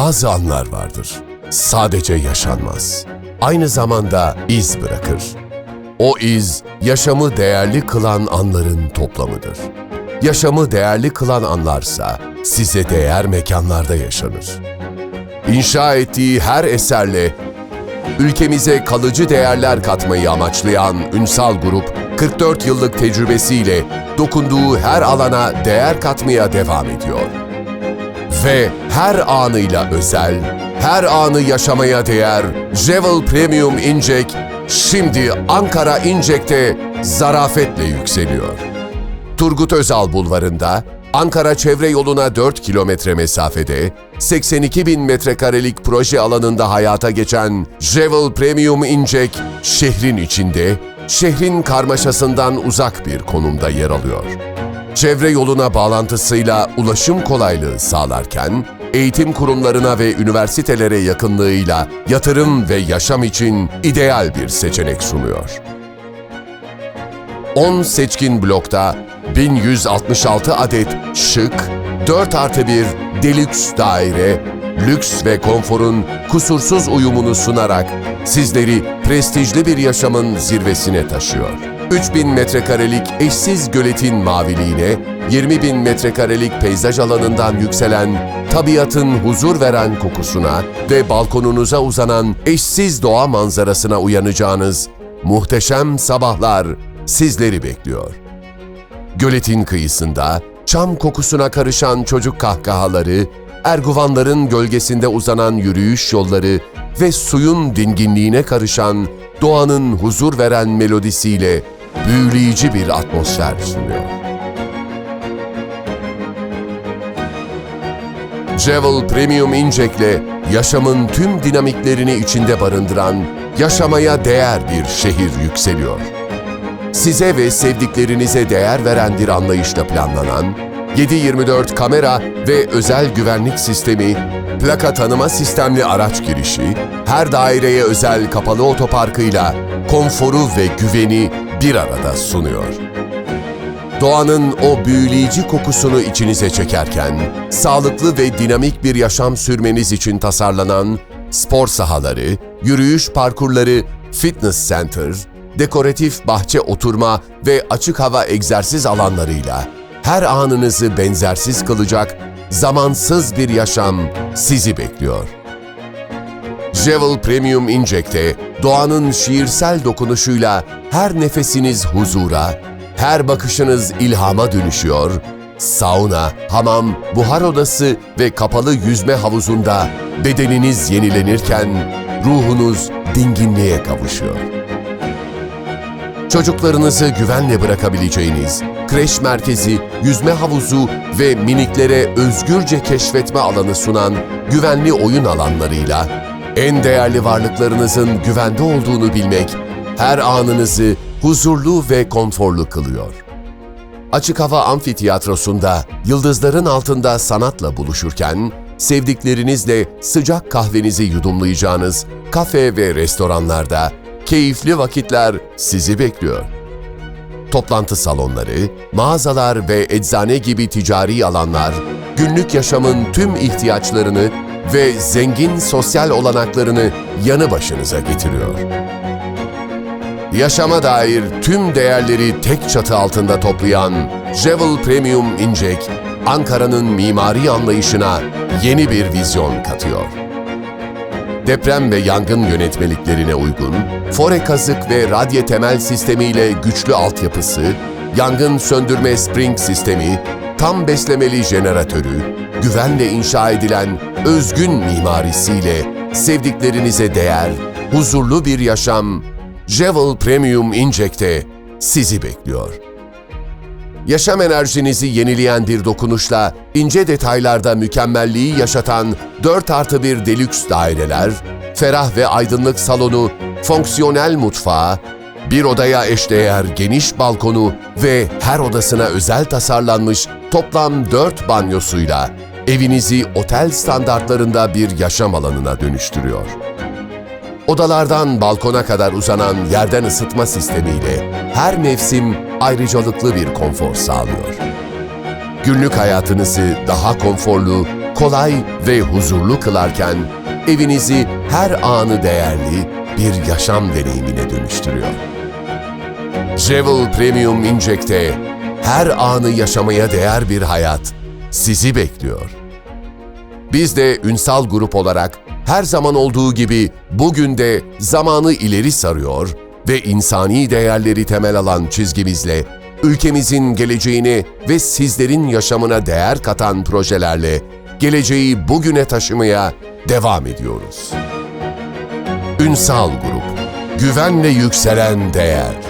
Bazı anlar vardır. Sadece yaşanmaz. Aynı zamanda iz bırakır. O iz, yaşamı değerli kılan anların toplamıdır. Yaşamı değerli kılan anlarsa, size değer mekanlarda yaşanır. İnşa ettiği her eserle ülkemize kalıcı değerler katmayı amaçlayan Ünsal Grup, 44 yıllık tecrübesiyle dokunduğu her alana değer katmaya devam ediyor. Ve her anıyla özel, her anı yaşamaya değer Jewel Premium Inject şimdi Ankara Inject'te zarafetle yükseliyor. Turgut Özal Bulvarı'nda, Ankara Çevre Yolu'na 4 kilometre mesafede, 82 bin metrekarelik proje alanında hayata geçen Jewel Premium Inject, şehrin içinde, şehrin karmaşasından uzak bir konumda yer alıyor. Çevre yoluna bağlantısıyla ulaşım kolaylığı sağlarken, eğitim kurumlarına ve üniversitelere yakınlığıyla yatırım ve yaşam için ideal bir seçenek sunuyor. 10 seçkin blokta 1166 adet şık, 4 artı 1 deluxe daire, lüks ve konforun kusursuz uyumunu sunarak sizleri prestijli bir yaşamın zirvesine taşıyor. 3000 metrekarelik eşsiz göletin maviliğine, 20 bin metrekarelik peyzaj alanından yükselen, tabiatın huzur veren kokusuna ve balkonunuza uzanan eşsiz doğa manzarasına uyanacağınız muhteşem sabahlar sizleri bekliyor. Göletin kıyısında çam kokusuna karışan çocuk kahkahaları, erguvanların gölgesinde uzanan yürüyüş yolları ve suyun dinginliğine karışan doğanın huzur veren melodisiyle büyüleyici bir atmosfer sunuyor. Jewel Premium Inject'le yaşamın tüm dinamiklerini içinde barındıran, yaşamaya değer bir şehir yükseliyor size ve sevdiklerinize değer veren bir anlayışla planlanan, 7/24 kamera ve özel güvenlik sistemi, plaka tanıma sistemli araç girişi, her daireye özel kapalı otoparkıyla konforu ve güveni bir arada sunuyor. Doğanın o büyüleyici kokusunu içinize çekerken, sağlıklı ve dinamik bir yaşam sürmeniz için tasarlanan spor sahaları, yürüyüş parkurları, fitness center, dekoratif bahçe oturma ve açık hava egzersiz alanlarıyla her anınızı benzersiz kılacak zamansız bir yaşam sizi bekliyor. Jewel Premium Inject'te doğanın şiirsel dokunuşuyla her nefesiniz huzura, her bakışınız ilhama dönüşüyor, sauna, hamam, buhar odası ve kapalı yüzme havuzunda bedeniniz yenilenirken ruhunuz dinginliğe kavuşuyor. Çocuklarınızı güvenle bırakabileceğiniz kreş merkezi, yüzme havuzu ve miniklere özgürce keşfetme alanı sunan güvenli oyun alanlarıyla en değerli varlıklarınızın güvende olduğunu bilmek her anınızı huzurlu ve konforlu kılıyor. Açık hava amfiteyatrosunda yıldızların altında sanatla buluşurken sevdiklerinizle sıcak kahvenizi yudumlayacağınız kafe ve restoranlarda keyifli vakitler sizi bekliyor. Toplantı salonları, mağazalar ve eczane gibi ticari alanlar, günlük yaşamın tüm ihtiyaçlarını ve zengin sosyal olanaklarını yanı başınıza getiriyor. Yaşama dair tüm değerleri tek çatı altında toplayan Jewel Premium Inject, Ankara'nın mimari anlayışına yeni bir vizyon katıyor deprem ve yangın yönetmeliklerine uygun, fore kazık ve radye temel sistemiyle güçlü altyapısı, yangın söndürme spring sistemi, tam beslemeli jeneratörü, güvenle inşa edilen özgün mimarisiyle sevdiklerinize değer, huzurlu bir yaşam, Jewel Premium Inject'te sizi bekliyor. Yaşam enerjinizi yenileyen bir dokunuşla ince detaylarda mükemmelliği yaşatan 4 artı 1 deluxe daireler, ferah ve aydınlık salonu, fonksiyonel mutfağı, bir odaya eşdeğer geniş balkonu ve her odasına özel tasarlanmış toplam 4 banyosuyla evinizi otel standartlarında bir yaşam alanına dönüştürüyor. Odalardan balkona kadar uzanan yerden ısıtma sistemiyle her mevsim ayrıcalıklı bir konfor sağlıyor. Günlük hayatınızı daha konforlu, kolay ve huzurlu kılarken evinizi her anı değerli bir yaşam deneyimine dönüştürüyor. Jewel Premium Inject'te her anı yaşamaya değer bir hayat sizi bekliyor. Biz de Ünsal Grup olarak her zaman olduğu gibi bugün de zamanı ileri sarıyor ve insani değerleri temel alan çizgimizle ülkemizin geleceğini ve sizlerin yaşamına değer katan projelerle geleceği bugüne taşımaya devam ediyoruz. Ünsal Grup, güvenle yükselen değer.